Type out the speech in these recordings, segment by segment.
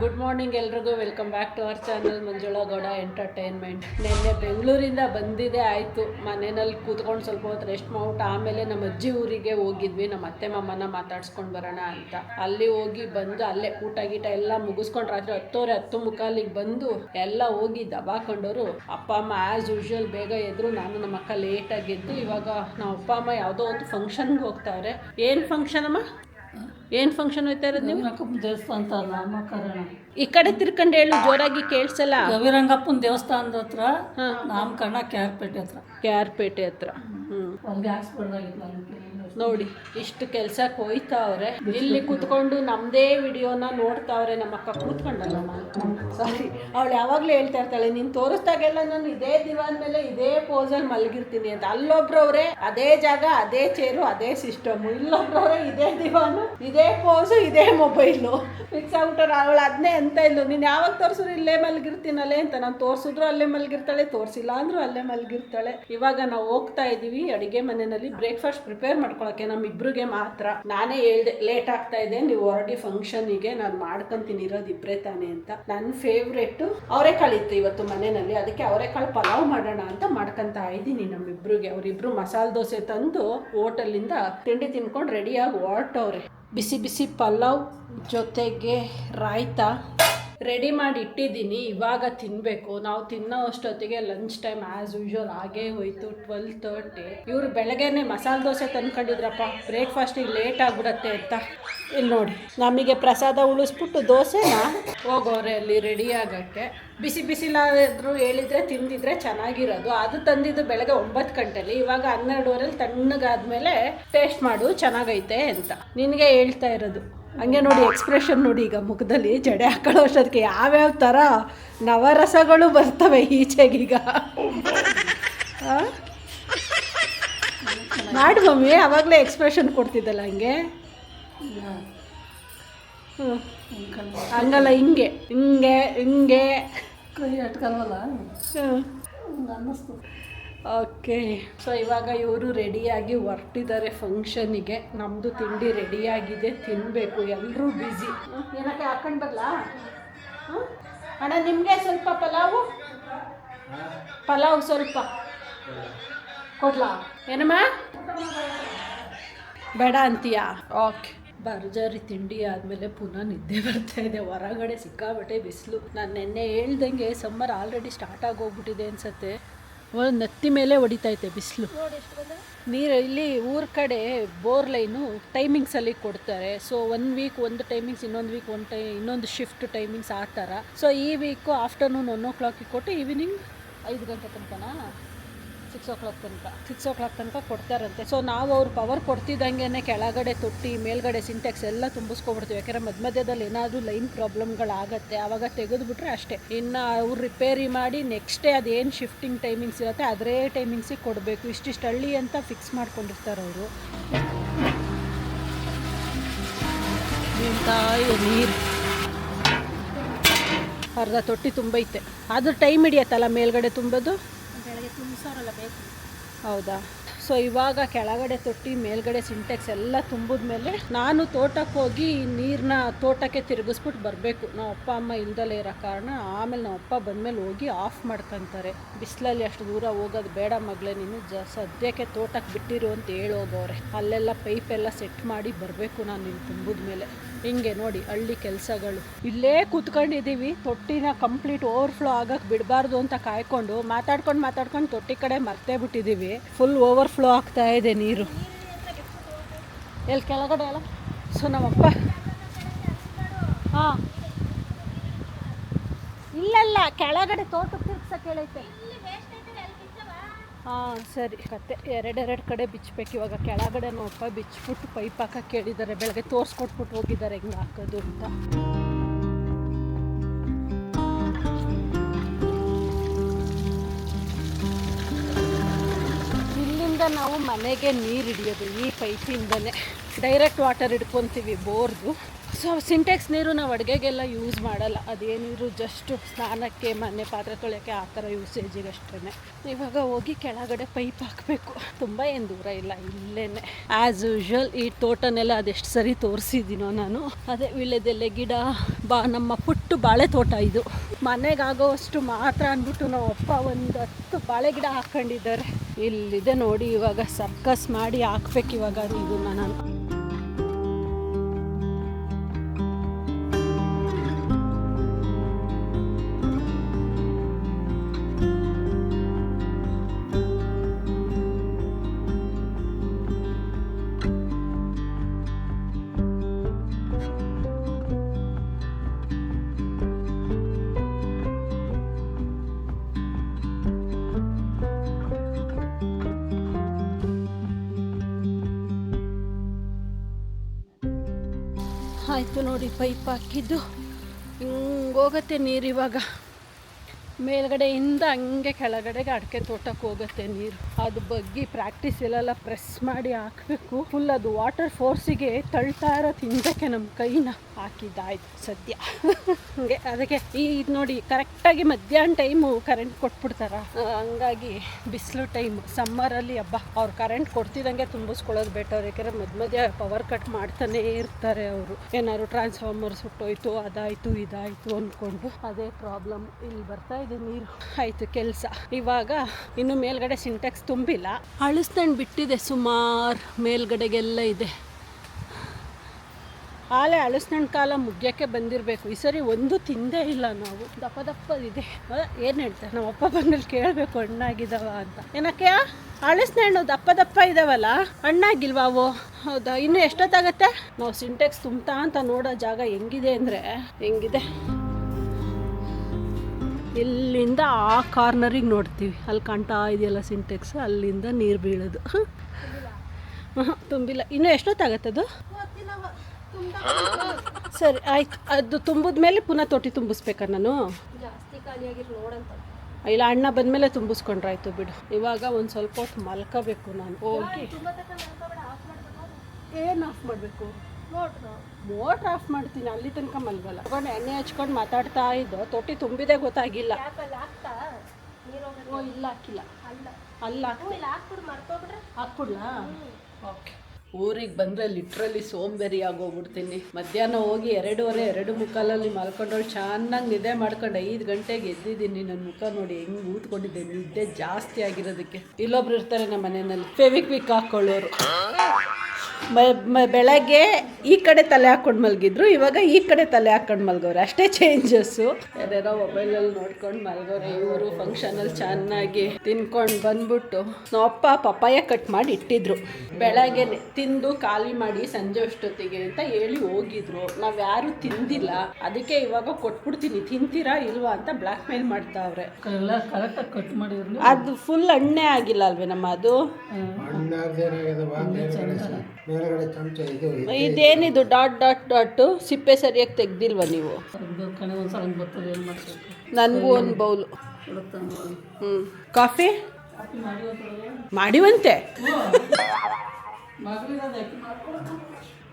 Good morning ಎಲ್ರಿಗೂ. Welcome back to our channel Manjula Gowda entertainment ನಿನ್ನೆ ಬೆಂಗಳೂರಿಂದ ಬಂದಿದೆ ಆಯಿತು. ಮನೆಯಲ್ಲಿ ಕೂತ್ಕೊಂಡು ಸ್ವಲ್ಪ ಹೊತ್ತು ರೆಸ್ಟ್ ಮಾಡ್ಬಿಟ್ಟು ಆಮೇಲೆ ನಮ್ಮ ಅಜ್ಜಿ ಊರಿಗೆ ಹೋಗಿದ್ವಿ. ನಮ್ಮ ಅತ್ತೆ ಮಾಮನ ಮಾತಾಡ್ಸ್ಕೊಂಡು ಬರೋಣ ಅಂತ. ಅಲ್ಲಿ ಹೋಗಿ ಬಂದು ಅಲ್ಲೇ ಊಟ ಗೀಟ ಎಲ್ಲ ಮುಗಿಸ್ಕೊಂಡು ರಾತ್ರಿ ಹತ್ತುವರೆ ಹತ್ತು ಮುಖಾಲಿಗೆ ಬಂದು ಎಲ್ಲ ಹೋಗಿ ದಬಾಕೊಂಡವರು ಅಪ್ಪ, ಅಮ್ಮ ಆ್ಯಸ್ ಯೂಶ್ವಲ್ ಬೇಗ ಎದ್ರು. ನಾನು ನಮ್ಮ ಅಕ್ಕ ಲೇಟಾಗಿ ಎದ್ದು ಇವಾಗ ನಮ್ಮ ಅಪ್ಪ, ಅಮ್ಮ ಯಾವುದೋ ಒಂದು ಫಂಕ್ಷನ್ಗೆ ಹೋಗ್ತಾವ್ರೆ ಏನು ಫಂಕ್ಷನ್ ಅಮ್ಮ? ಏನು ಫಂಕ್ಷನ್ ಹೋಯ್ತಾ ಇರೋದು ನೀವು? ಗವಿರಂಗಪ್ಪನ ದೇವಸ್ಥಾನ ನಾಮಕರಣ ಈ ಕಡೆ ತಿರ್ಕೊಂಡು ಹೇಳು ಜೋರಾಗಿ ಕೇಳಿಸಲ್ಲ? ಗವಿರಂಗಪ್ಪನ ದೇವಸ್ಥಾನದ ಹತ್ರ ನಾಮಕರಣ ಕೆ ಆರ್ ಪೇಟೆ ಹತ್ರ. ಕೆ ಆರ್ ಪೇಟೆ ಹತ್ರ. ಹ್ಞೂ ಗ್ಯಾಸ್ ಬರ್ದಾಗಿತ್ತು ಅದಕ್ಕೆ ನೋಡಿ, ಇಷ್ಟು ಕೆಲ್ಸಕ್ಕೆ ಹೋಯ್ತಾವ್ರೆ. ಇಲ್ಲಿ ಕೂತ್ಕೊಂಡು ನಮ್ಮದೇ ವಿಡಿಯೋನ ನೋಡ್ತಾವ್ರೆ, ನಮ್ಮ ಅಕ್ಕ ಕೂತ್ಕೊಂಡಲ್ಲಮ್ಮ ಸಾರಿ ಅವಳು ಯಾವಾಗಲೂ ಹೇಳ್ತಾ ಇರ್ತಾಳೆ, ನೀನು ತೋರಿಸ್ದಾಗೆಲ್ಲ ನಾನು ಇದೇ ದಿವಾನ್ ಮೇಲೆ ಇದೇ ಪೋಸಲ್ಲಿ ಮಲಗಿರ್ತೀನಿ ಅಂತ. ಅಲ್ಲೊಬ್ರವ್ರೆ, ಅದೇ ಜಾಗ, ಅದೇ ಚೇರು ಅದೇ ಸಿಸ್ಟಮ್ ಇಲ್ಲೊಬ್ರವ್ರೆ, ಇದೇ ದಿವಾನು, ಇದೇ ಪೋಸು ಇದೇ ಮೊಬೈಲು ಫಿಕ್ಸ್ ಆಗ್ಬಿಟ್ಟಾರೆ, ಅವಳು ಅದನ್ನೇ ಅಂತ ಇಲ್ಲ ನೀನು ಯಾವಾಗ ತೋರಿಸಿದ್ರು ಇಲ್ಲೇ ಮಲಗಿರ್ತೀನಲ್ಲೇ ಅಂತ. ನಾನು ತೋರಿಸಿದ್ರು ಅಲ್ಲೇ ಮಲಗಿರ್ತಾಳೆ, ತೋರಿಸಿಲ್ಲ ಅಂದ್ರೂ ಅಲ್ಲೇ ಮಲಗಿರ್ತಾಳೆ. ಇವಾಗ ನಾವು ಹೋಗ್ತಾ ಇದೀವಿ ಅಡಿಗೆ ಮನೆಯಲ್ಲಿ ಬ್ರೇಕ್ಫಾಸ್ಟ್ ಪ್ರಿಪೇರ್ ಮಾಡ್ಕೊಳಕ್ಕೆ ನಮ್ಮಿಬ್ರಿಗೆ ಮಾತ್ರ. ನಾನೇ ಹೇಳ್ದೆ ಲೇಟ್ ಆಗ್ತಾ ಇದೆ, ನೀವು ಹೊರಡಿ ಫಂಕ್ಷನಿಗೆ ನಾನು ಮಾಡ್ಕೊಂತೀನಿ, ಇರೋದು ಇಬ್ಬರೇ ತಾನೇ ಅಂತ. ನನ್ನ ಫೇವ್ರೇಟು ಅವರೆಕಾಳು ಇತ್ತು ಇವತ್ತು ಮನೆಯಲ್ಲಿ. ಅದಕ್ಕೆ ಅವರೆಕಾಳು ಪಲಾವ್ ಮಾಡೋಣ ಅಂತ ಮಾಡ್ಕೊಂತ ಇದ್ದೀನಿ ನಮ್ಮಿಬ್ರಿಗೆ ಅವರಿಬ್ರು ಮಸಾಲೆ ದೋಸೆ ತಂದು ಹೋಟೆಲಿಂದ ತಿಂಡಿ ತಿನ್ಕೊಂಡು ರೆಡಿಯಾಗಿ ಹೊರಟವ್ರೆ. ಬಿಸಿ ಬಿಸಿ ಪಲಾವ್ ಜೊತೆಗೆ ರಾಯ್ತ. ರೆಡಿ ಮಾಡಿ ಇಟ್ಟಿದ್ದೀನಿ, ಇವಾಗ ತಿನ್ನಬೇಕು ನಾವು ತಿನ್ನೋ ಅಷ್ಟೊತ್ತಿಗೆ ಲಂಚ್ ಟೈಮ್ ಆ್ಯಸ್ ಯೂಶ್ವಲ್ ಆಗೇ ಹೋಯ್ತು ಟ್ವೆಲ್ ತರ್ಟಿ ಇವರು ಬೆಳಗ್ಗೆನೆ ಮಸಾಲೆ ದೋಸೆ ತಂದ್ಕೊಂಡಿದ್ರಪ್ಪ. ಬ್ರೇಕ್ಫಾಸ್ಟಿಗೆ ಲೇಟ್ ಆಗ್ಬಿಡತ್ತೆ ಅಂತ. ಇಲ್ಲಿ ನೋಡಿ, ನಮಗೆ ಪ್ರಸಾದ ಉಳಿಸ್ಬಿಟ್ಟು ದೋಸೆನ? ಹೋಗೋರೆ ಅಲ್ಲಿ ರೆಡಿ ಆಗೋಕ್ಕೆ. ಬಿಸಿ ಬಿಸಿಲಾದರೂ ಹೇಳಿದರೆ ತಿಂದಿದ್ರೆ ಚೆನ್ನಾಗಿರೋದು. ಅದು ತಂದಿದ್ದು ಬೆಳಗ್ಗೆ ಒಂಬತ್ತು ಗಂಟೆಲಿ. ಇವಾಗ ಹನ್ನೆರಡುವರೆಲಿ ತಣ್ಣಗಾದ್ಮೇಲೆ ಟೇಸ್ಟ್ ಮಾಡು, ಚೆನ್ನಾಗೈತೆ ಅಂತ. ನಿನಗೆ ಹೇಳ್ತಾ ಇರೋದು. ಹಂಗೆ ನೋಡಿ ಎಕ್ಸ್ಪ್ರೆಷನ್ ನೋಡಿ ಈಗ ಮುಖದಲ್ಲಿ ಜಡೆ ಹಾಕೊಳ್ಳೋ ಅಷ್ಟೊತ್ತಿಗೆ ಯಾವ್ಯಾವ ಥರ ನವರಸಗಳು ಬರ್ತವೆ ಈಚೆಗೀಗ? ಮಾಡು ಮಮ್ಮಿ ಆವಾಗಲೇ ಎಕ್ಸ್ಪ್ರೆಷನ್ ಕೊಡ್ತಿದ್ದಲ್ಲ ಹಂಗೆ? ಹ್ಞೂ ಹಂಗಲ್ಲ ಹಿಂಗೆ ಹಿಂಗೆ ಹಿಂಗೆ. ಕೈ ಅಟ್ಕಲ್ವಲ್ಲ? ಹ್ಞೂ ಅನ್ನಿಸ್ತು. ಓಕೆ. ಸೊ ಇವಾಗ ಇವರು ರೆಡಿಯಾಗಿ ಹೊರಟಿದ್ದಾರೆ ಫಂಕ್ಷನಿಗೆ ನಮ್ಮದು ತಿಂಡಿ ರೆಡಿಯಾಗಿದೆ ತಿನ್ನಬೇಕು ಎಲ್ಲರೂ ಬ್ಯುಸಿ ಏನಕ್ಕೆ ಹಾಕೊಂಡು ಬರಲಾ? ಅಣ್ಣ, ನಿಮಗೆ ಸ್ವಲ್ಪ ಪಲಾವು? ಪಲಾವ್ ಸ್ವಲ್ಪ. ಕೊಡ್ಲಾ? ಏನಮ್ಮ? ಬೇಡ ಅಂತೀಯಾ? ಓಕೆ. ಭರ್ಜರಿ ತಿಂಡಿ ಆದಮೇಲೆ ಪುನಃ ನಿದ್ದೆ ಬರ್ತಾ ಇದೆ. ಹೊರಗಡೆ ಸಿಕ್ಕಾಬಟ್ಟೆ ಬಿಸಿಲು. ನಾನು ನಿನ್ನೆ ಹೇಳ್ದಂಗೆ ಸಮ್ಮರ್ ಆಲ್ರೆಡಿ ಸ್ಟಾರ್ಟ್ ಆಗೋಗ್ಬಿಟ್ಟಿದೆ ಅನ್ಸತ್ತೆ. ನತ್ತಿ ಮೇಲೆ ಹೊಡಿತೈತೆ ಬಿಸಿಲು. ನೀರು ಇಲ್ಲಿ ಊರ ಕಡೆ ಬೋರ್ ಲೈನು ಟೈಮಿಂಗ್ಸಲ್ಲಿ ಕೊಡ್ತಾರೆ. ಸೊ ಒನ್ ವೀಕ್ ಒಂದು ಟೈಮಿಂಗ್ಸ್ ಇನ್ನೊಂದು ವೀಕ್ ಒಂದು ಟೈ ಇನ್ನೊಂದು ಶಿಫ್ಟ್ ಟೈಮಿಂಗ್ಸ್ ಆ ಥರ ಸೊ ಈ ವೀಕು ಆಫ್ಟರ್ನೂನ್ ಒನ್ ಓ ಕ್ಲಾಕಿಗೆ ಕೊಟ್ಟು ಈವ್ನಿಂಗ್ ಐದು ಗಂಟೆ ತನಕನಾ? ಸಿಕ್ಸ್ ಓ ಕ್ಲಾಕ್ ತನಕ ಸಿಕ್ಸ್ ಓ ಕ್ಲಾಕ್ ತನಕ ಕೊಡ್ತಾರಂತೆ. ಸೊ ನಾವು ಅವ್ರು ಪವರ್ ಕೊಡ್ತಿದ್ದಂಗೆ ಕೆಳಗಡೆ ತೊಟ್ಟಿ ಮೇಲ್ಗಡೆ ಸಿಂಟೆಕ್ಸ್ ಎಲ್ಲ ತುಂಬಿಸ್ಕೊಬಿಡ್ತೀವಿ ಯಾಕಂದರೆ ಮಧ್ಯ ಮಧ್ಯದಲ್ಲಿ ಏನಾದರೂ ಲೈನ್ ಪ್ರಾಬ್ಲಮ್ಗಳಾಗತ್ತೆ ಆವಾಗ ತೆಗೆದುಬಿಟ್ರೆ ಅಷ್ಟೇ. ಇನ್ನು ಅವ್ರು ರಿಪೇರಿ ಮಾಡಿ ನೆಕ್ಸ್ಟ್ ಡೇ ಅದೇನು ಶಿಫ್ಟಿಂಗ್ ಟೈಮಿಂಗ್ಸ್ ಇರುತ್ತೆ ಅದೇ ಟೈಮಿಂಗ್ಸಿಗೆ ಕೊಡಬೇಕು. ಇಷ್ಟಿಷ್ಟು ಹಳ್ಳಿ ಅಂತ ಫಿಕ್ಸ್ ಮಾಡ್ಕೊಂಡಿರ್ತಾರೆ ಅವರು. ನೀರು. ಅರ್ಧ ತೊಟ್ಟಿ ತುಂಬೈತೆ. ಆದ್ರೂ ಟೈಮ್ ಹಿಡಿಯತ್ತಲ್ಲ ಮೇಲ್ಗಡೆ ತುಂಬೋದು? ಬೆಳಗ್ಗೆ ಹೌದಾ? ಸೊ ಇವಾಗ ಕೆಳಗಡೆ ತೊಟ್ಟಿ, ಮೇಲ್ಗಡೆ ಸಿಂಟೆಕ್ಸ್ ಎಲ್ಲ ತುಂಬಿದ್ಮೇಲೆ ನಾನು ತೋಟಕ್ಕೆ ಹೋಗಿ ನೀರನ್ನ ತೋಟಕ್ಕೆ ತಿರುಗಿಸ್ಬಿಟ್ಟು ಬರಬೇಕು. ನಾವು ಅಪ್ಪ, ಅಮ್ಮ ಇಲ್ದಲೇ ಇರೋ ಕಾರಣ ಆಮೇಲೆ ನಮ್ಮ ಅಪ್ಪ ಬಂದಮೇಲೆ ಹೋಗಿ ಆಫ್ ಮಾಡ್ಕೊತಾರೆ. ಬಿಸಿಲಲ್ಲಿ ಅಷ್ಟು ದೂರ ಹೋಗೋದು ಬೇಡ ಮಗಳೇ, ನೀನು ಜ, ಸದ್ಯಕ್ಕೆ ತೋಟಕ್ಕೆ ಬಿಟ್ಟಿರು ಅಂತ ಹೇಳೋಗವ್ರೆ. ಅಲ್ಲೆಲ್ಲ ಪೈಪ್ ಎಲ್ಲ ಸೆಟ್ ಮಾಡಿ ಬರಬೇಕು ನಾನು ತುಂಬಿದ ತುಂಬಿದ್ಮೇಲೆ. ಹಿಂಗೆ ನೋಡಿ ಹಳ್ಳಿ ಕೆಲಸಗಳು. ಇಲ್ಲೇ ಕೂತ್ಕೊಂಡಿದ್ದೀವಿ, ತೊಟ್ಟಿನ ಕಂಪ್ಲೀಟ್ ಓವರ್ಫ್ಲೋ ಆಗಕ್ಕೆ ಬಿಡಬಾರ್ದು ಅಂತ ಕಾಯ್ಕೊಂಡು ಮಾತಾಡ್ಕೊಂಡು ಮಾತಾಡ್ಕೊಂಡು ತೊಟ್ಟಿ ಕಡೆ ಮರ್ತೇ ಬಿಟ್ಟಿದ್ದೀವಿ. ಫುಲ್ ಓವರ್ಫ್ಲೋ ಆಗ್ತಾ ಇದೆ ನೀರು. ಎಲ್ಲಿ ಕೆಳಗಡೆ ಅಲ್ಲ? ಸೊ ನಮ್ಮಪ್ಪ. ಹಾಂ. ಇಲ್ಲಲ್ಲ, ಕೆಳಗಡೆ ತೋಟ ತಿರ್ಗ್ಸಕ್ಕೆ ಹೇಳೈತೆ. ಸರಿ. ಕತೆ ಎರಡೆರಡು ಕಡೆ ಬಿಚ್ಚಬೇಕು ಇವಾಗ ಕೆಳಗಡೆ ನೋಡಪ್ಪ ಬಿಚ್ಚಿಬಿಟ್ಟು ಪೈಪ್ ಹಾಕಕ್ಕೆ ಹೇಳಿದ್ದಾರೆ ಬೆಳಗ್ಗೆ ತೋರಿಸ್ಕೊಟ್ಬಿಟ್ಟು ಹೋಗಿದ್ದಾರೆ ಹೆಂಗೆ ಹಾಕೋದು ಅಂತ. ಇಲ್ಲಿಂದ ನಾವು ಮನೆಗೆ ನೀರು ಹಿಡಿಯೋದು, ಈ ಪೈಪಿಂದನೇ ಡೈರೆಕ್ಟ್ ವಾಟರ್ ಹಿಡ್ಕೊತೀವಿ, ಬೋರ್ದು. ಸೊ ಸಿಂಟೆಕ್ಸ್ ನೀರು ನಾವು ಅಡುಗೆಗೆಲ್ಲ ಯೂಸ್ ಮಾಡಲ್ಲ. ಅದೇನಿದ್ರು ಜಸ್ಟ್ ಸ್ನಾನಕ್ಕೆ, ಮನೆ ಪಾತ್ರೆ ತೊಳೆಯೋಕ್ಕೆ ಆ ಥರ ಯೂಸೇಜಿಗೆ ಅಷ್ಟೇ ಇವಾಗ ಹೋಗಿ ಕೆಳಗಡೆ ಪೈಪ್ ಹಾಕಬೇಕು. ತುಂಬ ಏನು ದೂರ ಇಲ್ಲ ಇಲ್ಲೇ ಆ್ಯಸ್ ಯೂಶ್ವಲ್ ಈ ತೋಟನೆಲ್ಲ ಅದೆಷ್ಟು ಸರಿ ತೋರಿಸಿದ್ದೀನೋ ನಾನು. ಅದೇ ವಿಳ್ಯದೆಲೆ ಗಿಡ, ಬಾ, ನಮ್ಮ ಪುಟ್ಟು ಬಾಳೆ ತೋಟ ಇದು. ಮನೆಗಾಗೋವಷ್ಟು ಮಾತ್ರ ಅಂದ್ಬಿಟ್ಟು ನಾವು ಅಪ್ಪ ಒಂದು ಹತ್ತು ಬಾಳೆ ಗಿಡ ಹಾಕ್ಕೊಂಡಿದ್ದಾರೆ ಇಲ್ಲಿದೆ ನೋಡಿ, ಇವಾಗ ಸರ್ಕಸ್ ಮಾಡಿ ಹಾಕ್ಬೇಕು ಇವಾಗ ಇದನ್ನ ನಾನು. ಆಯಿತು ನೋಡಿ ಪೈಪ್ ಹಾಕಿದ್ದು. ಹಿಂಗೆ ಹೋಗುತ್ತೆ ನೀರು ಇವಾಗ. ಮೇಲ್ಗಡೆಯಿಂದ ಹಂಗೆ ಕೆಳಗಡೆಗೆ ಅಡಿಕೆ ತೋಟಕ್ಕೆ ಹೋಗುತ್ತೆ ನೀರು. ಅದು ಬಗ್ಗಿ ಪ್ರಾಕ್ಟೀಸ್ ಇಲ್ಲೆಲ್ಲ ಪ್ರೆಸ್ ಮಾಡಿ ಹಾಕಬೇಕು. ಫುಲ್ ಅದು ವಾಟರ್ ಫೋರ್ಸಿಗೆ ತಳ್ತಾ ಇರೋ ತಿಂದಕ್ಕೆ ನಮ್ಮ ಕೈನ ಹಾಕಿದ್ದಾಯ್ತು ಸದ್ಯ. ಹಂಗೆ ಅದಕ್ಕೆ ಈ ಇದು ನೋಡಿ ಕರೆಕ್ಟಾಗಿ ಮಧ್ಯಾಹ್ನ ಟೈಮು ಕರೆಂಟ್ ಕೊಟ್ಬಿಡ್ತಾರ. ಹಂಗಾಗಿ ಬಿಸಿಲು ಟೈಮು ಸಮ್ಮರಲ್ಲಿ ಹಬ್ಬ. ಅವ್ರು ಕರೆಂಟ್ ಕೊಡ್ತಿದ್ದಂಗೆ ತುಂಬಿಸ್ಕೊಳ್ಳೋದು ಬೆಟರ್ ಯಾಕಂದ್ರೆ ಮಧ್ಯ ಮಧ್ಯ ಪವರ್ ಕಟ್ ಮಾಡ್ತಾನೆ ಇರ್ತಾರೆ ಅವರು. ಏನಾದ್ರು ಟ್ರಾನ್ಸ್ಫಾರ್ಮರ್ ಸುಟ್ಟೋಯ್ತು ಅದಾಯ್ತು, ಇದಾಯ್ತು ಅಂದ್ಕೊಂಡು ಅದೇ ಪ್ರಾಬ್ಲಮ್ ಇಲ್ಲಿ ಬರ್ತಾ ಇದೆ ನೀರು. ಆಯ್ತು ಕೆಲಸ. ಇವಾಗ ಇನ್ನು ಮೇಲ್ಗಡೆ ಸಿಂಟೆಕ್ಸ್ ತುಂಬಿಲ್ಲ. ಅಳಿಸ್ದಂಡು ಬಿಟ್ಟಿದೆ ಸುಮಾರು ಮೇಲ್ಗಡೆಗೆಲ್ಲ ಇದೆ. ಆಲೆ ಅಳಸ್ನಣ್ಣು ಕಾಲ ಮುಗ್ಯಕ್ಕೆ ಬಂದಿರಬೇಕು. ಈ ಸರಿ ಒಂದು ತಿಂದೇ ಇಲ್ಲ ನಾವು. ದಪ್ಪ ಇದೆ. ಏನು ಹೇಳ್ತಾರೆ ನಮ್ಮ ಅಪ್ಪ ಬಂದಲ್ಲಿ ಕೇಳಬೇಕು ಹಣ್ಣಾಗಿದ್ದಾವ ಅಂತ. ಏನಕ್ಕೆ? ಅಳಸ್ನಣ್ಣು ದಪ್ಪ ದಪ್ಪ ಇದಾವಲ್ಲ? ಹಣ್ಣಾಗಿಲ್ವಾ ಅವು? ಹೌದಾ? ಇನ್ನು ಎಷ್ಟೊತ್ತಾಗತ್ತೆ? ನಾವು ಸಿಂಟೆಕ್ಸ್ ತುಂಬ್ತಾ ಅಂತ ನೋಡೋ ಜಾಗ ಹೆಂಗಿದೆ ಅಂದರೆ ಹೆಂಗಿದೆ. ಇಲ್ಲಿಂದ ಆ ಕಾರ್ನರಿಗೆ ನೋಡ್ತೀವಿ. ಅಲ್ಲಿ ಕಾಣ್ತಾ ಇದೆಯಲ್ಲ ಸಿಂಟೆಕ್ಸ್ ಅಲ್ಲಿಂದ ನೀರು ಬೀಳೋದು. ಹಾಂ. ತುಂಬಿಲ್ಲ. ಇನ್ನು ಎಷ್ಟೊತ್ತಾಗತ್ತದು ಅದು? ಸರಿ ಆಯ್ತು. ಅದು ತುಂಬಿದ ಮೇಲೆ ಪುನಃ ತೊಟ್ಟಿ ತುಂಬಿಸ್ಬೇಕಾ ನಾನು? ಇಲ್ಲ ಅಣ್ಣ ಬಂದಮೇಲೆ ತುಂಬಿಸ್ಕೊಂಡ್ರಾಯ್ತು ಬಿಡು. ಇವಾಗ ಒಂದು ಸ್ವಲ್ಪ ಹೊತ್ತು ಮಲ್ಕೋಬೇಕು ನಾನು. ಓಕೆ ಏನು ಆಫ್ ಮಾಡಬೇಕು? ಮೋಟ್ರ್. ಆಫ್ ಮಾಡ್ತೀನಿ ಅಲ್ಲಿ ತನಕ ಮಲ್ಗಲ್ಲ. ತಗೊಂಡು ಎಣ್ಣೆ ಹಚ್ಕೊಂಡು ಮಾತಾಡ್ತಾ ಇದ್ದು ತೊಟ್ಟಿ ತುಂಬಿದೆ ಗೊತ್ತಾಗಿಲ್ಲ. ಓ ಇಲ್ಲ ಹಾಕಿಲ್ಲ. ಅಲ್ಲ. ಹಾಕ್ಬಿಡ್ಲಾ? ಓಕೆ. ಊರಿಗೆ ಬಂದರೆ ಲಿಟ್ರಲಿ ಸೋಂಬೇರಿ ಆಗೋಗ್ಬಿಡ್ತೀನಿ. ಮಧ್ಯಾಹ್ನ ಹೋಗಿ ಎರಡೂವರೆ ಎರಡು ಮುಕ್ಕಾಲಲ್ಲಿ ಮಲ್ಕೊಂಡವ್ರು ಚೆನ್ನಾಗಿ ನಿದ್ದೆ ಮಾಡ್ಕೊಂಡು ಐದು ಗಂಟೆಗೆ ಎದ್ದಿದ್ದೀನಿ. ನನ್ನ ಮುಖ ನೋಡಿ ಹೆಂಗೆ ಊದ್ಕೊಂಡಿದ್ದೆ ನಿದ್ದೆ ಜಾಸ್ತಿ ಆಗಿರೋದಕ್ಕೆ. ಇಲ್ಲೊಬ್ರು ಇರ್ತಾರೆ ನಮ್ಮ ಮನೆಯಲ್ಲಿ. ಫೆವಿಕ್ವಿಕ್ ಮ- ಬೆಳಗ್ಗೆ ಈ ಕಡೆ ತಲೆ ಹಾಕ್ಕೊಂಡು ಮಲಗಿದ್ರು ಇವಾಗ ಈ ಕಡೆ ತಲೆ ಹಾಕ್ಕೊಂಡು ಮಲಗೋರು. ಅಷ್ಟೇ ಚೇಂಜಸ್ಸು ಯಾರ್ಯಾರೋ ಮೊಬೈಲಲ್ಲಿ ನೋಡ್ಕೊಂಡು ಮಲಗೋರು ಇವರು ಫಂಕ್ಷನಲ್ಲಿ ಚೆನ್ನಾಗಿ ತಿನ್ಕೊಂಡು ಬಂದ್ಬಿಟ್ಟು ನಮ್ಮ ಅಪ್ಪ ಪಪ್ಪಾಯ ಕಟ್ ಮಾಡಿ ಇಟ್ಟಿದ್ರು. ಬೆಳಗ್ಗೆ ತಿಂದು ಖಾಲಿ ಮಾಡಿ ಸಂಜೆ ಅಷ್ಟೊತ್ತಿಗೆ ಅಂತ ಹೇಳಿ ಹೋಗಿದ್ರು. ನಾವು ಯಾರು ತಿಂದಿಲ್ಲ. ಅದಕ್ಕೆ ಇವಾಗ ಕೊಟ್ಬಿಡ್ತೀನಿ. ತಿಂತೀರಾ ಇಲ್ವಾ ಅಂತ ಬ್ಲ್ಯಾಕ್ ಮೇಲ್ ಮಾಡ್ತಾವ್ರೆ. ಕಟ್ ಮಾಡಿದ್ರು ಅದು ಫುಲ್ ಹಣ್ಣೆ ಆಗಿಲ್ಲ ಅಲ್ವೇ ನಮ್ಮ ಅದು ಮೇಲ್ಗಡೆ ಚಮಚ ಇದು ಇದೇನಿದು? Dot dot dot. ಸಿಪ್ಪೆ ಸರಿಯಾಗಿ ತೆಗ್ದಿಲ್ವಾ ನೀವು? ಅದು ಕಣೆ ಒಂದು ಸಲ ಬರ್ತದೆ ಏನು ಮಾಡ್ಬೇಕು? ನನಗೂ ಒಂದು ಬೌಲು. ಹ್ಞೂ ಕಾಫಿ? ಮಾಡಿವಂತೆ.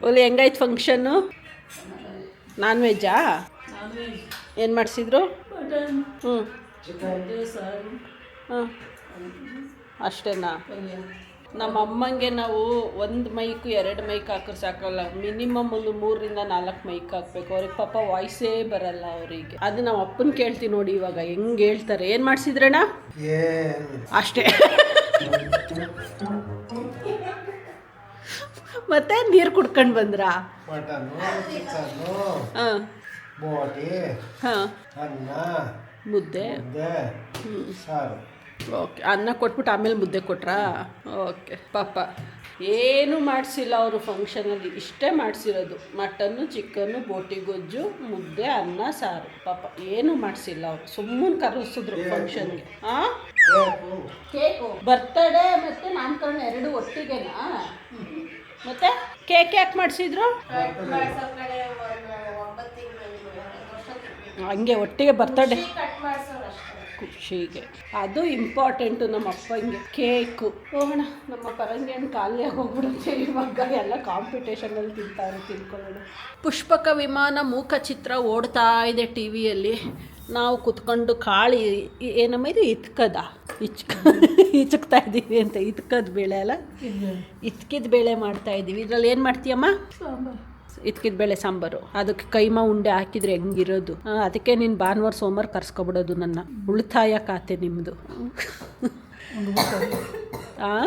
ಒಲಿ ಹೆಂಗಾಯ್ತು ಫಂಕ್ಷನ್ನು? ನಾನ್ ವೆಜ್ಜಾ ವೆಜ್ ಏನು ಮಾಡಿಸಿದ್ರು? ಹ್ಮ್. ಹ್ಞೂ ಮುದ್ದೆ ಸಾರು. ಹಾಂ ಅಷ್ಟೇನಾ? ನಮ್ಮ ಅಮ್ಮಂಗೆ ನಾವು ಒಂದು ಮೈಕು ಎರಡು ಮೈಕ್ ಹಾಕಿದ್ರೆ ಸಾಕಲ್ಲ. ಮಿನಿಮಮ್ ಒಂದು ಮೂರರಿಂದ ನಾಲ್ಕು ಮೈಕ್ ಹಾಕ್ಬೇಕು. ಅವ್ರಿಗೆ ಪಾಪ ವಾಯ್ಸೇ ಬರಲ್ಲ ಅವರಿಗೆ. ಅದು ನಾವು ಅಪ್ಪನ ಕೇಳ್ತೀವಿ ನೋಡಿ ಇವಾಗ. ಹೆಂಗೆ ಹೇಳ್ತಾರೆ? ಏನು ಮಾಡಿಸಿದ್ರಣ್ಣ ಅಷ್ಟೇ. ಮತ್ತೆ ನೀರು ಕುಡ್ಕೊಂಡು ಬಂದ್ರಾ? ಮುದ್ದೆ. ಸಾರು. ಓಕೆ ಅನ್ನ ಕೊಟ್ಬಿಟ್ಟು ಆಮೇಲೆ ಮುದ್ದೆ ಕೊಟ್ರಾ? ಓಕೆ ಪಾಪ. ಏನೂ ಮಾಡಿಸಿಲ್ಲ ಅವರು ಫಂಕ್ಷನಲ್ಲಿ. ಇಷ್ಟೇ ಮಾಡಿಸಿರೋದು. ಮಟನ್ನು ಚಿಕನ್ನು ಬೋಟಿ ಗೊಜ್ಜು ಮುದ್ದೆ ಅನ್ನ ಸಾರು. ಪಾಪ ಏನೂ ಮಾಡಿಸಿಲ್ಲ ಅವರು. ಸುಮ್ಮನೆ ಕರೆಸಿದ್ರು ಫಂಕ್ಷನ್ಗೆ. ಹಾಂ ಕೇಕು. ಬರ್ತಡೇ ಮತ್ತು ನಾಮಕರಣ ಎರಡು ಒಟ್ಟಿಗೆನಾ? ಮತ್ತೆ? ಕೇಕ್ ಯಾಕೆ ಮಾಡಿಸಿದ್ರು? ಹಂಗೆ ಒಟ್ಟಿಗೆ ಬರ್ತಡೇ. ಖುಷಿಗೆ. ಅದು ಇಂಪಾರ್ಟೆಂಟು ನಮ್ಮ ಅಪ್ಪಂಗೆ. ಕೇಕು. ಹೋಗೋಣ ನಮ್ಮ ಪರಂಗಿ ಹಣ್ಣು ಖಾಲಿ ಆಗೋಗ್ಬಿಡುತ್ತೆ ಇವಾಗ. ಎಲ್ಲ ಕಾಂಪಿಟೇಷನಲ್ಲಿ ತಿಂತಾರೆ ತಿನ್ಕೊಳ್ಳೋಣ. ಪುಷ್ಪಕ ವಿಮಾನ ಮೂಕ ಚಿತ್ರ ಓಡ್ತಾ ಇದೆ ಟಿ ವಿಯಲ್ಲಿ ನಾವು ಕುತ್ಕೊಂಡು ಕಾಳಿ ಏನಮ್ಮ ಇದು ಇತ್ಕದ. ಇಚ್ಕ ಇಚ್ಕ್ತಾ ಇದ್ದೀವಿ ಅಂತ ಇತ್ಕದ ಬೇಳೆ ಅಲ್ಲ? ಇತ್ಕಿದ ಬೇಳೆ ಮಾಡ್ತಾ ಇದ್ದೀವಿ. ಇದ್ರಲ್ಲಿ ಏನು ಮಾಡ್ತೀಯಮ್ಮ? ಇದ್ಕಿದ ಬೇಳೆ ಸಾಂಬಾರು. ಅದಕ್ಕೆ ಕೈಮಾ ಉಂಡೆ ಹಾಕಿದ್ರೆ ಹೆಂಗಿರೋದು? ಅದಕ್ಕೆ ನೀನು ಭಾನುವಾರ, ಸೋಮವಾರ ಕರ್ಸ್ಕೊಬಿಡೋದು ನನ್ನ ಉಳಿತಾಯ ಖಾತೆ ನಿಮ್ಮದು ಉಂಡು ಬಿಡ್ತಾರೆ. ಆ?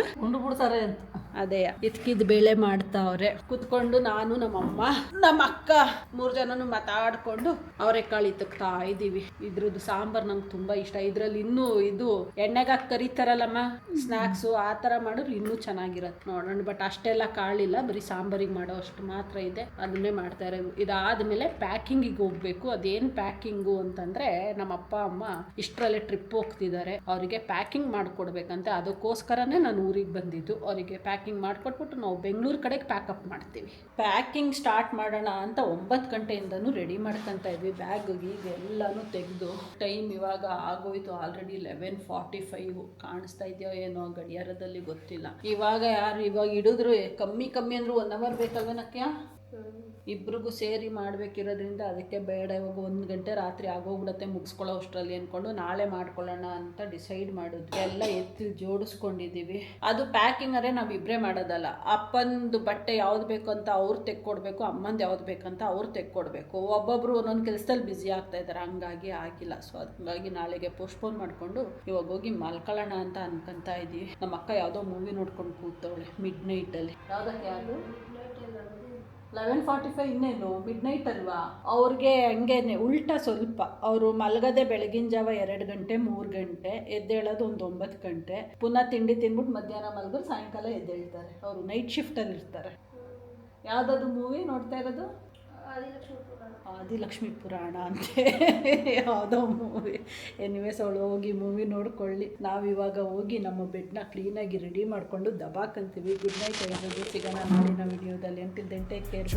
ಅಂತ. ಅದೇ. ಇದ್ಕಿದ ಬೇಳೆ ಮಾಡ್ತಾವ್ರೆ. ಕುತ್ಕೊಂಡು ನಾನು ನಮ್ಮಮ್ಮ ನಮ್ಮ ಅಕ್ಕ ಮೂರು ಜನನು ಮಾತಾಡ್ಕೊಂಡು ಅವರೆಕಾಳು ತಕ್ತಾ ಇದೀವಿ. ಇದ್ರದ್ದು ಸಾಂಬಾರ್ ನಂಗೆ ತುಂಬಾ ಇಷ್ಟ. ಇದ್ರಲ್ಲಿ ಇನ್ನೂ ಇದು ಎಣ್ಣೆಗಾಕ್ ಕರಿತಾರಲ್ಲಮ್ಮ ಸ್ನಾಕ್ಸ್ ಆ ಥರ ಮಾಡಿದ್ರೆ ಇನ್ನೂ ಚೆನ್ನಾಗಿರತ್ತೆ ನೋಡೋಣ. ಬಟ್ ಅಷ್ಟೆಲ್ಲ ಕಾಳಿಲ್ಲ. ಬರೀ ಸಾಂಬಾರಿಗೆ ಮಾಡೋ ಅಷ್ಟು ಮಾತ್ರ ಇದೆ. ಅದನ್ನೇ ಮಾಡ್ತಾರೆ ಇದಾದ್ಮೇಲೆ ಪ್ಯಾಕಿಂಗಿಗೆ ಹೋಗ್ಬೇಕು. ಅದೇನ್ ಪ್ಯಾಕಿಂಗು ಅಂತಂದ್ರೆ ನಮ್ಮ ಅಪ್ಪ ಅಮ್ಮ ಇಷ್ಟರಲ್ಲೇ ಟ್ರಿಪ್ ಹೋಗ್ತಿದ್ದಾರೆ. ಅವರಿಗೆ ಪ್ಯಾಕಿಂಗ್ ಮಾಡಿಕೊಡ್ಬೇಕಂತೆ ಅದಕ್ಕೋಸ್ಕರನೇ ನಾನು ಊರಿಗೆ ಬಂದಿದ್ದು. ಅವರಿಗೆ ಪ್ಯಾಕಿಂಗ್ ಮಾಡಿಕೊಟ್ಬಿಟ್ಟು ನಾವು ಬೆಂಗಳೂರು ಕಡೆಗೆ ಪ್ಯಾಕಪ್ ಮಾಡ್ತೀವಿ. ಪ್ಯಾಕಿಂಗ್ ಸ್ಟಾರ್ಟ್ ಮಾಡೋಣ ಅಂತ ಒಂಬತ್ತು ಗಂಟೆಯಿಂದನೂ ರೆಡಿ ಮಾಡ್ಕೊತ ಇದ್ವಿ. ಬ್ಯಾಗ್ ಈಗ ಎಲ್ಲನೂ ತೆಗೆದು ಟೈಮ್ ಇವಾಗ ಆಗೋಯ್ತು. ಆಲ್ರೆಡಿ ಲೆವೆನ್ ಫಾರ್ಟಿ ಫೈವ್ ಕಾಣಿಸ್ತಾ ಇದೆಯೋ ಏನೋ ಗಡಿಯಾರದಲ್ಲಿ ಗೊತ್ತಿಲ್ಲ. ಇವಾಗ ಯಾರು ಇವಾಗ ಹಿಡಿದ್ರು? ಕಮ್ಮಿ ಕಮ್ಮಿ ಅಂದ್ರು ಒನ್ ಅವರ್ ಬೇಕಲ್ವೇನಕ್ಯ ಇಬ್ರಿಗೂ ಸೇರಿ ಮಾಡಬೇಕಿರೋದ್ರಿಂದ ಅದಕ್ಕೆ ಬೇಡ, ಇವಾಗ ಒಂದು ಗಂಟೆ ರಾತ್ರಿ ಆಗೋಗ್ಬಿಡತ್ತೆ, ಮುಗಿಸ್ಕೊಳ್ಳೋ ಅಷ್ಟರಲ್ಲಿ ಅಂದ್ಕೊಂಡು ನಾಳೆ ಮಾಡ್ಕೊಳ್ಳೋಣ ಅಂತ ಡಿಸೈಡ್ ಮಾಡಿದ್ವಿ. ಎಲ್ಲ ಎತ್ತಿ ಜೋಡಿಸ್ಕೊಂಡಿದ್ದೀವಿ. ಅದು ಪ್ಯಾಕಿಂಗ್ ಅರೆ ನಾವು ಇಬ್ಬರೇ ಮಾಡೋದಲ್ಲ. ಅಪ್ಪಂದು ಬಟ್ಟೆ ಯಾವ್ದು ಬೇಕು ಅಂತ ಅವ್ರು ತೆಕ್ಕೊಡ್ಬೇಕು, ಅಮ್ಮಂದು ಯಾವ್ದು ಬೇಕಂತ ಅವ್ರು ತೆಕ್ಕೊಡ್ಬೇಕು. ಒಬ್ಬೊಬ್ರು ಒಂದೊಂದು ಕೆಲಸದಲ್ಲಿ ಬ್ಯುಸಿ ಆಗ್ತಾ ಇದ್ದಾರೆ ಹಂಗಾಗಿ ಆಗಿಲ್ಲ. ಸೊ ಹಂಗಾಗಿ ನಾಳೆಗೆ ಪೋಸ್ಟ್ಪೋನ್ ಮಾಡಿಕೊಂಡು ಇವಾಗ ಹೋಗಿ ಮಲ್ಕೊಳ್ಳೋಣ ಅಂತ ಅನ್ಕೊಂತ ಇದ್ದೀವಿ ನಮ್ಮ ಅಕ್ಕ ಯಾವುದೋ ಮೂವಿ ನೋಡ್ಕೊಂಡು ಕೂತವಳೆ ಮಿಡ್ ನೈಟಲ್ಲಿ ಯಾವುದಕ್ಕೆ ಯಾವುದು? ಲೆವೆನ್ ಫಾರ್ಟಿ ಫೈವ್ ಇನ್ನೇನು? ಮಿಡ್ ನೈಟ್ ಅಲ್ವಾ? ಅವ್ರಿಗೆ ಹಂಗೇನೆ, ಉಲ್ಟಾ ಸ್ವಲ್ಪ. ಅವರು ಮಲಗದೆ ಬೆಳಗಿನ ಜಾವ ಎರಡು ಗಂಟೆ, ಮೂರು ಗಂಟೆ, ಎದ್ದೇಳೋದು ಒಂದು ಒಂಬತ್ತು ಗಂಟೆ. ಪುನಃ ತಿಂಡಿ ತಿಂದ್ಬಿಟ್ಟು ಮಧ್ಯಾಹ್ನ ಮಲಗೋದು, ಸಾಯಂಕಾಲ ಎದ್ದೇಳ್ತಾರೆ. ಅವರು ನೈಟ್ ಶಿಫ್ಟಲ್ಲಿ ಇರ್ತಾರೆ ಯಾವುದಾದ್ರು ಮೂವಿ ನೋಡ್ತಾ ಇರೋದು? ಆದಿಲಕ್ಷ್ಮಿ ಪುರಾಣ ಅಂತ ಯಾವುದೋ ಮೂವಿ ಎನಿವೇಸ್ ಅವಳು ಹೋಗಿ ಮೂವಿ ನೋಡ್ಕೊಳ್ಳಿ. ನಾವಿವಾಗ ಹೋಗಿ ನಮ್ಮ ಬೆಡ್ನ ಕ್ಲೀನಾಗಿ ರೆಡಿ ಮಾಡಿಕೊಂಡು ದಬಾಕಂತೀವಿ ಗುಡ್ ನೈಟ್ ಎಲ್ಲರಿಗೂ ಸಿಗೋಣ ನಾಳಿನ ವಿಡಿಯೋದಲ್ಲಿ ಎಂಟು ಟೇಕ್ ಕೇರ್